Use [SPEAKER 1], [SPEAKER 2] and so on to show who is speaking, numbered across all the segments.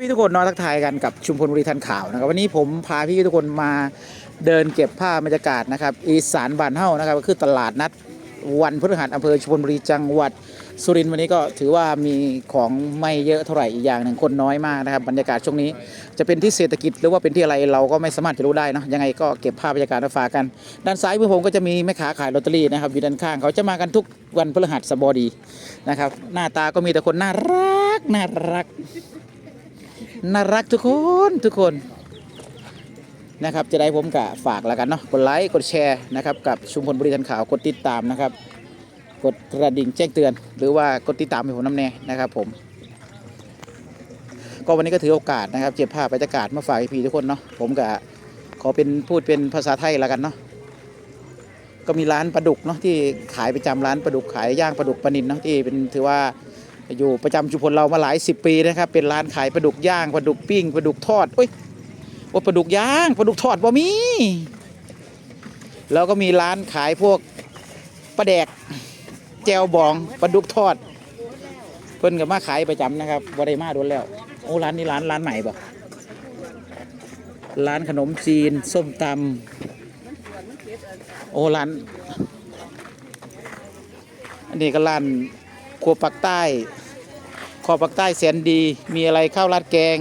[SPEAKER 1] พี่ทุกคนนอนทักทายกันกับชุมพลบุรีทันข่าวนะครับวันนี้ผมพาพี่ทุกคนมาเดินเก็บภาพบรรยากาศนะครับอีสานบ้านเฮานะครับก็คือตลาดนัดวันพฤหัสอำเภอชุมพลบุรีจังหวัดสุรินทร์วันนี้ก็ถือว่ามีของไม่เยอะเท่าไหร่อีกอย่างหนึ่งคนน้อยมากนะครับบรรยากาศช่วงนี้จะเป็นที่เศรษฐกิจหรือว่าเป็นที่อะไรเราก็ไม่สามารถจะรู้ได้นะยังไงก็เก็บภาพบรรยากาศมาฝากกัน ด้านซ้ายมือผมก็จะมีแม่ค้าขายลอตเตอรี่นะครับอยู่ด้านข้างเขาจะมากันทุกวันพฤหัสบดีนะครับหน้าตาก็มีแต่คนน่ารักน่ารัก น่ารักทุกคนทุกคนนะครับจะได้ผมกะฝากแล้วกันเนาะกดไลค์กดแชร์นะครับกับชุมพลบริการข่าวกดติดตามนะครับ กดกระดิ่งแจ้งเตือน หรือว่ากดติดตามให้ผมน้ำแน่นะครับผม ก็วันนี้ก็ถือโอกาสนะครับเก็บภาพบรรยากาศมาฝากพี่ทุกคนเนาะผมกะขอเป็นพูดเป็นภาษาไทยแล้วกันเนาะก็มีร้านปลาดุกเนาะที่ขายประจำร้านปลาดุกขายย่างปลาดุกปลานินเนาะที่เป็นถือว่า อยู่ประจำชุมพลเรามาหลายสิบปีนะครับ เป็นร้านขายปลาดุกย่างปลาดุกปิ้งปลาดุกทอดเอ้ยว่าปลาดุกย่างปลาดุกทอดบ่มีแล้วก็มีร้านขายพวกปลาแดกแจวบองปลาดุกทอด เพิ่นก็มาขายประจำนะครับบ่ได้มาโดนแล้วโอ้ร้านนี้ร้านร้านใหม่บ่ร้านขนมจีนส้มตำโอ้ร้านอันนี้ก็ร้าน ครัวปักใต้ขอปักใต้แสนดีมีอะไรข้าวราดแกง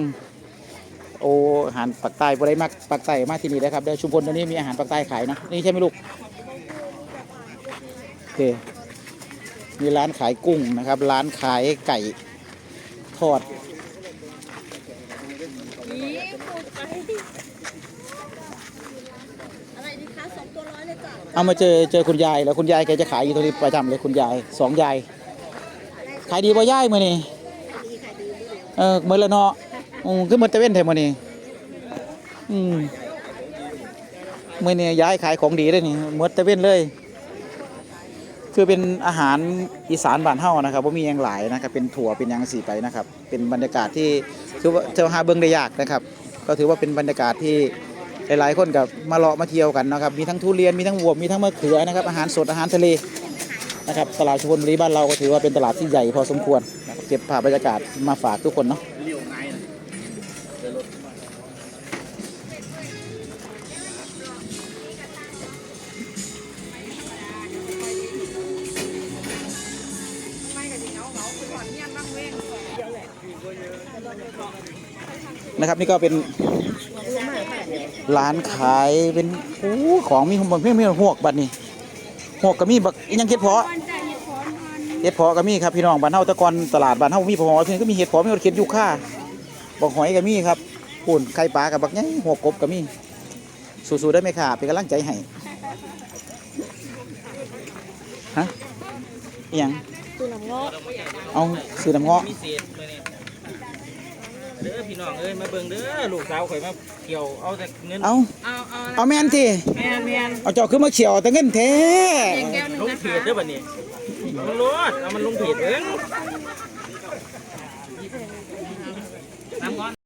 [SPEAKER 1] โอ้อาหารปักใต้บ่ได้มักปักใต้มาที่นี่นะครับเดี๋ยวชุมพลตอนนี้มีอาหารปักใต้ขายเนอะนี่ใช่ไหมลูกโอเคมีร้านขายกุ้งนะครับ ร้านขายไก่ทอด
[SPEAKER 2] นี่พูดไปอะไรดีคะสองตัวร้อยเลยจ้ะ
[SPEAKER 1] เอามาเจอเจอคุณยายแล้วคุณยายแกจะขายอยู่ตรงนี้ประจำเลยคุณยายสองยาย ขายดีบ่ยายมื้อนี้เออมื้อละเนาะอืมคือมื้อตะเว้นแท้มื้อนี้อืมมื้อนี้ย้ายขายของดีเลยนี่มื้อตะเว้นเลย คือเป็นอาหารอีสานบ้านเฮานะครับบ่มีหยังหลายนะครับ เป็นถั่วเป็นหยังสีไปนะครับ เป็นบรรยากาศที่ถือว่าเที่ยวหาเบิ่งได้ยากนะครับ ก็ถือว่าเป็นบรรยากาศที่หลายๆคนกับมาเลาะมาเที่ยวกันนะครับ มีทั้งทุเรียน มีทั้งวัวมีทั้งมะเขือนะครับ อาหารสด อาหารทะเล นะครับตลาดชุมพลบุรีบ้านเราก็ถือว่าเป็นตลาดที่ใหญ่พอสมควรนะครับเก็บภาพบรรยากาศมาฝากทุกคนเนาะนะครับนี่ก็เป็นร้านขายเป็นของมีของมีมีหวกบัดนี้ หวกก็มีบักอิหยังเห็ดเพาะเห็ดเพาะก็มีครับพี่น้องบ้านเฮาแตะกอนตลาดบ้านเฮามีเพาะที่นี่ก็มีเห็ดเพาะมีเห็ดยูค่าบักหอยก็มีครับปูนไข่ปลากับบักใหญ่หัวกบก็มีสู้ๆได้ไหมค่ะเป็นกำลังใจให้ฮะอิหยัง
[SPEAKER 2] ตัวน้ำเงาะ
[SPEAKER 1] เอาซื้อน้ำเงาะ
[SPEAKER 3] มีเศษมื้อนี้ เด้อพี่น้องเอ้ยมาเบิ่งเด้อลูกสาวข่อยมาเกี่ยวเอาแต่เงิน
[SPEAKER 1] เอา
[SPEAKER 2] เอาเอา
[SPEAKER 1] เอาแม่นที
[SPEAKER 2] แมนแมน
[SPEAKER 1] เอาเจ้าขึ้นมาเขียวแต่เงินแท้
[SPEAKER 2] เพียงแก้วหนึ่ง
[SPEAKER 3] ลง
[SPEAKER 2] นะ
[SPEAKER 3] เพ
[SPEAKER 2] คะ
[SPEAKER 3] จเด้อบัดนี้มันรดเอามันลงเพจเบิ่งน้ำงอน